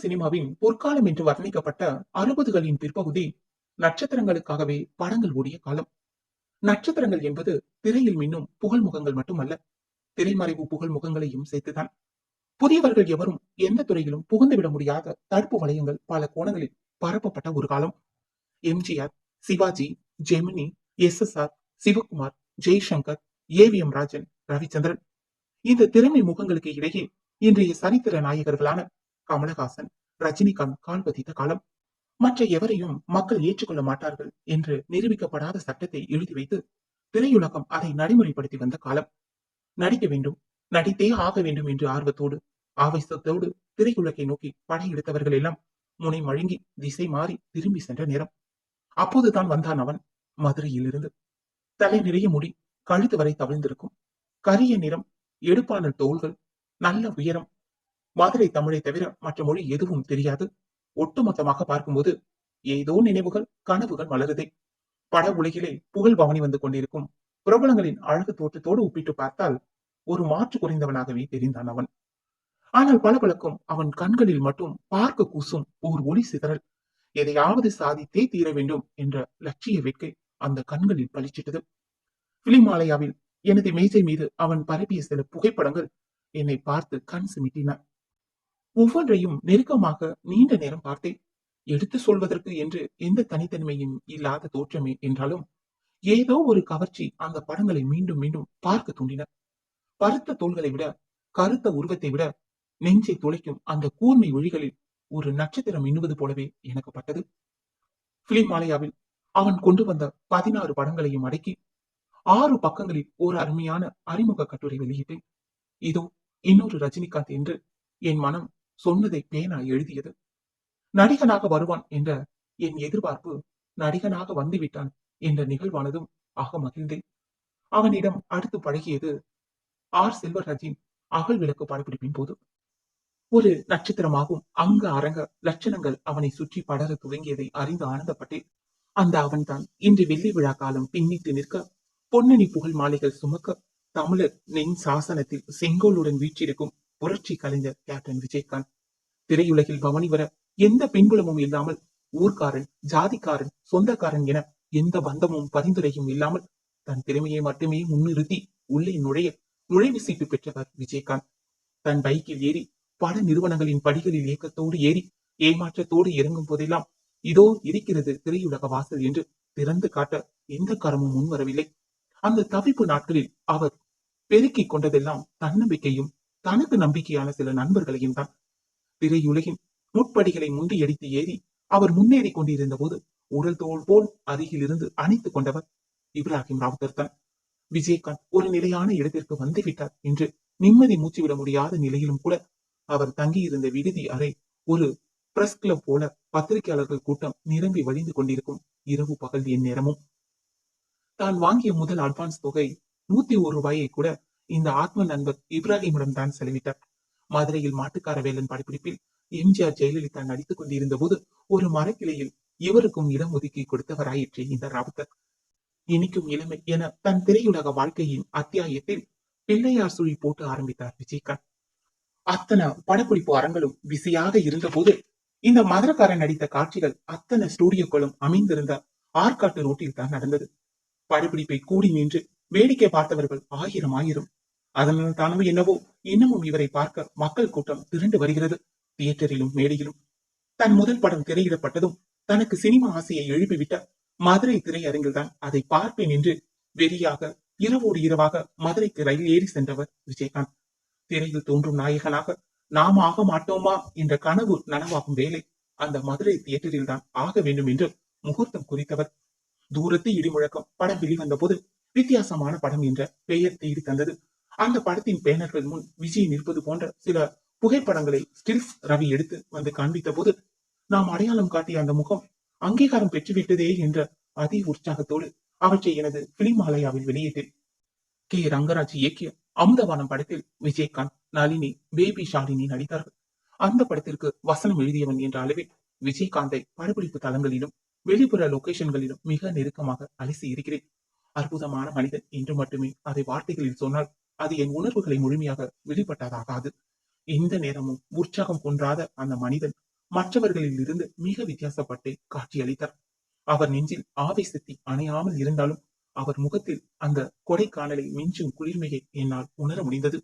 தமிழ் சினிமாவின் பொற்காலம் என்று வர்ணிக்கப்பட்ட அறுபதுகளின் பிற்பகுதி நட்சத்திரங்களுக்காகவே படங்கள் ஓடிய காலம். நட்சத்திரங்கள் என்பது திரையில் மின்னும் புகழ் முகங்கள் மட்டுமல்ல திரைமறைவு புகழ் முகங்களையும் சேர்த்துதான். புதியவர்கள் எவரும் எந்த துறையிலும் புகுந்துவிட முடியாத தடுப்பு வளையங்கள் பல கோணங்களில் பரப்பப்பட்ட ஒரு காலம். MGR Sivaji Gemini S S R Sivakumar Jaishankar A V M Rajan Ravichandran. இந்த திறமை முகங்களுக்கு இடையே இன்றைய சரித்திர நாயகர்களான கமலஹாசன் ரஜினிகாந்த் கால் பதித்த காலம் மற்ற எவரையும் மக்கள் ஏற்றுக்கொள்ள மாட்டார்கள் என்று நிரூபிக்கப்படாத சட்டத்தை எழுதி வைத்து திரையுலகம் அதை நடைமுறைப்படுத்தி வந்த காலம். நடிக்க வேண்டும் நடித்தே ஆக வேண்டும் என்று ஆர்வத்தோடு ஆவேசத்தோடு திரையுலகை நோக்கி படையெடுத்தவர்கள் எல்லாம் முனை மழுங்கி திசை மாறி திரும்பி சென்ற நேரம். அப்போதுதான் வந்தான் அவன் மதுரையிலிருந்து. தலை நிறைய முடி கழுத்து வரை தவிழ்ந்திருக்கும். கரிய நிறம் எடுப்பான தோள்கள் நல்ல உயரம் மதுரை தமிழை தவிர மற்ற மொழி எதுவும் தெரியாது. ஒட்டுமொத்தமாக பார்க்கும்போது ஏதோ நினைவுகள் கனவுகள் மலருதே. பட உலகிலே புகழ் பவனி வந்து கொண்டிருக்கும் பிரபலங்களின் அழகு தோற்றத்தோடு ஒப்பிட்டு பார்த்தால் ஒரு மாற்று குறைந்தவனாகவே தெரிந்தான் அவன். ஆனால் பளபளக்கும் அவன் கண்களில் மட்டும் பார்க்க கூசும் ஓர் ஒளி சிதறல். எதையாவது சாதித்தே தீர வேண்டும் என்ற லட்சிய வேட்கை அந்த கண்களில் பளிச்சிட்டது. பிலிமாலயாவில் எனது மேஜை மீது அவன் பரப்பிய சில புகைப்படங்கள் என்னை பார்த்து கண் சிமிட்டின. ஒவ்வொன்றையும் நெருக்கமாக நீண்ட நேரம் பார்த்தேன். எடுத்து சொல்வதற்கு என்று எந்த தனித்தன்மையும் இல்லாத தோற்றமே என்றாலும் ஏதோ ஒரு கவர்ச்சி அந்த படங்களை மீண்டும் மீண்டும் பார்க்க தூண்டின. பருத்த தோள்களை விட கருத்த உருவத்தை விட நெஞ்சை துளைக்கும் அந்த கூர்மை ஒழிகளில் ஒரு நட்சத்திரம் மின்னுவது போலவே எனக்கு பட்டது. பிலிம் மாலையாவில் அவன் கொண்டு வந்த பதினாறு படங்களையும் அடக்கி ஆறு பக்கங்களில் ஒரு அருமையான அறிமுக கட்டுரை வெளியிட்டேன். இதோ இன்னொரு ரஜினிகாந்த் என்று என் மனம் சொன்னதை பேனா எழுதியது. நடிகனாக வருவான் என்ற என் எதிர்பார்ப்பு நடிகனாக வந்துவிட்டான் என்ற நிகழ்வானதும் ஆக மகிழ்ந்தேன். அவனிடம் அடுத்து பழகியது ஆர். செல்வராஜின் அகல் விளக்கு படப்பிடிப்பின் போது. ஒரு நட்சத்திரமாகும் அங்க அரங்க லட்சணங்கள் அவனை சுற்றி படர துவங்கியதை அறிந்து ஆனந்தப்பட்டேன். அந்த அவன்தான் இன்று வெள்ளி விழா காலம் பின்னிட்டு நிற்க பொன்னணி புகழ் மாலைகள் சுமக்க தமிழர் நென் சாசனத்தில் செங்கோலுடன் வீற்றிருக்கும் புரட்சி கலைஞர் கேப்டன் விஜயகாந்த். திரையுலகில் பவனி வர எந்த பின்புலமும் இல்லாமல் ஊர்க்காரன் ஜாதிக்காரன் சொந்தக்காரன் என எந்த பந்தமும் பரிந்துரையும் இல்லாமல் தன் திறமையை மட்டுமே முன்னிறுத்தி உள்ளே நுழைய நுழைவு சீட்டு பெற்றவர் விஜயகாந்த். தன் பைக்கில் ஏறி பல நிறுவனங்களின் படிகளில் ஏக்கத்தோடு ஏறி ஏமாற்றத்தோடு இறங்கும் போதெல்லாம் இதோ இருக்கிறது திரையுலக வாசல் என்று திறந்து காட்ட எந்த கரமும் முன்வரவில்லை. அந்த தவிப்பு நாட்களில் அவர் பெருக்கிக் கொண்டதெல்லாம் தன்னம்பிக்கையும் தனக்கு நம்பிக்கையான சில நண்பர்களையும் தான் திரையுலகின் முற்படிகளை அடித்து ஏறி அவர் முன்னேறி கொண்டிருந்த போது உடல் தோல் போல் அருகில் இருந்து அணைத்துக் கொண்டவர் இப்ராஹிம் ராவுத்தர் தான். விஜயகாந்த் ஒரு நிலையான இடத்திற்கு வந்துவிட்டார் என்று நிம்மதி மூச்சுவிட முடியாத நிலையிலும் கூட அவர் தங்கியிருந்த விடுதி அறை ஒரு பிரஸ் கிளப் போல பத்திரிகையாளர்கள் கூட்டம் நிரம்பி வழிந்து கொண்டிருக்கும் இரவு பகல் என் நேரமும் தான் வாங்கிய முதல் அட்வான்ஸ் தொகை நூத்தி ஒரு ரூபாயை கூட இந்த ஆத்ம நண்பர் இப்ராஹிமிடம் தான் செலவிட்டார். மதுரையில் மாட்டுக்கார வேலன் படப்பிடிப்பில் எம்ஜிஆர் ஜெயலலிதா நடித்துக் கொண்டிருந்த போது ஒரு மரக்கிளையில் இவருக்கும் இடம் ஒதுக்கி கொடுத்தவராயிற்று இந்த ராவுத்தர். இனிக்கும் இளமை என தன் திரையுலக வாழ்க்கையின் அத்தியாயத்தில் பிள்ளையார் சுழி போட்டு ஆரம்பித்தார் விஜயகாந்த். அத்தனை படப்பிடிப்பு அரங்களும் பிஸியாக இருந்த போது இந்த மதுரக்காரன் நடித்த காட்சிகள் அத்தனை ஸ்டூடியோக்களும் அமைந்திருந்த ஆற்காட்டு ரோட்டில் தான் நடந்தது. படப்பிடிப்பை கூடி நின்று வேடிக்கை பார்த்தவர்கள் ஆயிரம் ஆயிரம். அதனால் தானோ என்னவோ இன்னமும் இவரை பார்க்க மக்கள் கூட்டம் திரண்டு வருகிறது. தியேட்டரிலும் மேடையிலும். தன் முதல் படம் திரையிடப்பட்டதும் தனக்கு சினிமா ஆசையை எழுப்பிவிட்ட மதுரை திரையரங்கில் தான் அதை பார்ப்பேன் என்று வெறியாக இரவோடு இரவாக மதுரைக்கு ரயில் ஏறி சென்றவர் விஜயகாந்த். திரையில் தோன்றும் நாயகனாக நாம் ஆக மாட்டோமா என்ற கனவு நனவாகும் வேலை அந்த மதுரை தியேட்டரில் தான் ஆக வேண்டும் என்று முகூர்த்தம் குறித்தவர். தூரத்து இடிமுழக்கம் படம் வெளிவந்த போது வித்தியாசமான படம் என்ற பெயர் தேடி தந்தது. அந்த படத்தின் பேனர்கள் முன் விஜய் நிற்பது போன்ற சில புகைப்படங்களை ஸ்டில்ஸ் ரவி எடுத்து வந்து காண்பித்த போது நாம் அடையாளம் காட்டிய அந்த முகம் அங்கீகாரம் பெற்றுவிட்டதே என்ற அதி உற்சாகத்தோடு அவற்றை எனது பிலிமாலயாவில் வெளியிட்டேன். கே. ரங்கராஜ் இயக்கிய அமுதவானம் படத்தில் விஜயகாந்த் நளினி பேபி ஷாலினி நடித்தார்கள். அந்த படத்திற்கு வசனம் எழுதியவன் என்ற அளவில் விஜயகாந்தை படப்பிடிப்பு தளங்களிலும் வெளிப்புற லொகேஷன்களிலும் மிக நெருக்கமாக அலசி இருக்கிறேன். அற்புதமான மனிதன் என்று மட்டுமே அதை வார்த்தைகளில் சொன்னால் அது என் உணர்வுகளை முழுமையாக வெளிப்பட்டதாகாது. எந்த நேரமும் உற்சாகம் கொன்றாத அந்த மனிதன் மற்றவர்களில் இருந்து மிக வித்தியாசப்பட்டு காட்சியளித்தார். அவர் நெஞ்சில் ஆவேசத்தை அணையாமல் இருந்தாலும் அவர் முகத்தில் அந்த கொடைக்கானலை மிஞ்சும் குளிர்மையை என்னால் உணர முடிந்தது.